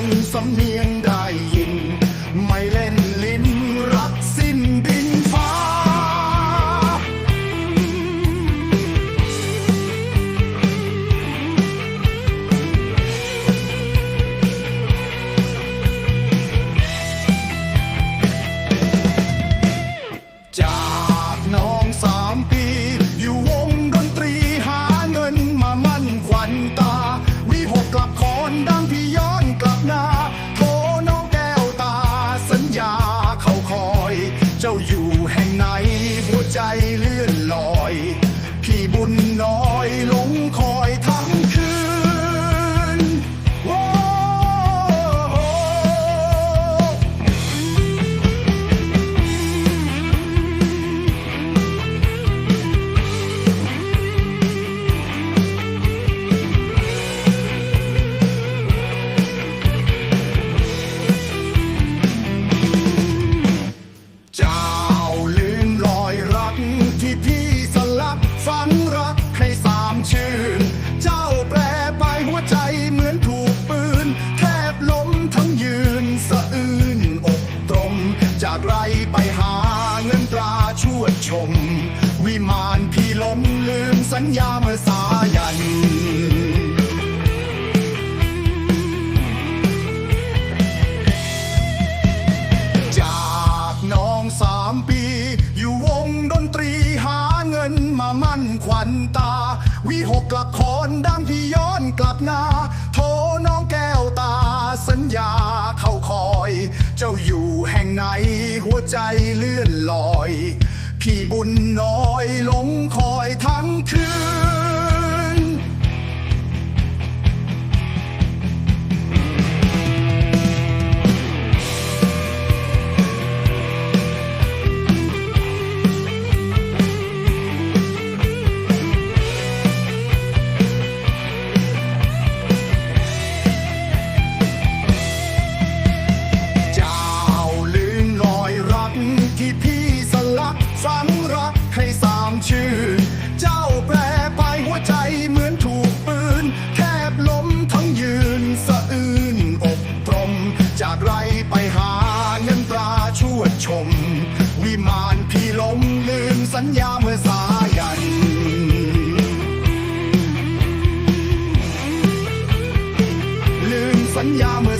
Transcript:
ยงสำเนียงได้ยิน ไม่เล่น เจ้าอยู่แห่งไหน หัวใจเลื่อนลอย ชวดชม วิมานพี่ล้มลืมสัญญาเมื่อสายัน จากน้องสามปี อยู่วงดนตรีหาเงินมามั่นขวัญตา วิหกละครดังที่ย้อนกลับหน้าโทน้องแก้วตาสัญญาเข้าคอย เจ้าอยู่แห่งไหนหัวใจเลื่อนลอย พี่บุญน้อยหลงคอยทั้งคืน ลักฝังรักให้สามชื่นเจ้าแปรไปหัวใจเหมือนถูกปืน แทบล้มทั้งยืนสะอื้นอกตรม จากไรไปหาเงินตราชวดชม วิมานพี่ล้มลืมสัญญาเมื่อสายันลืมสัญญาเมื่อ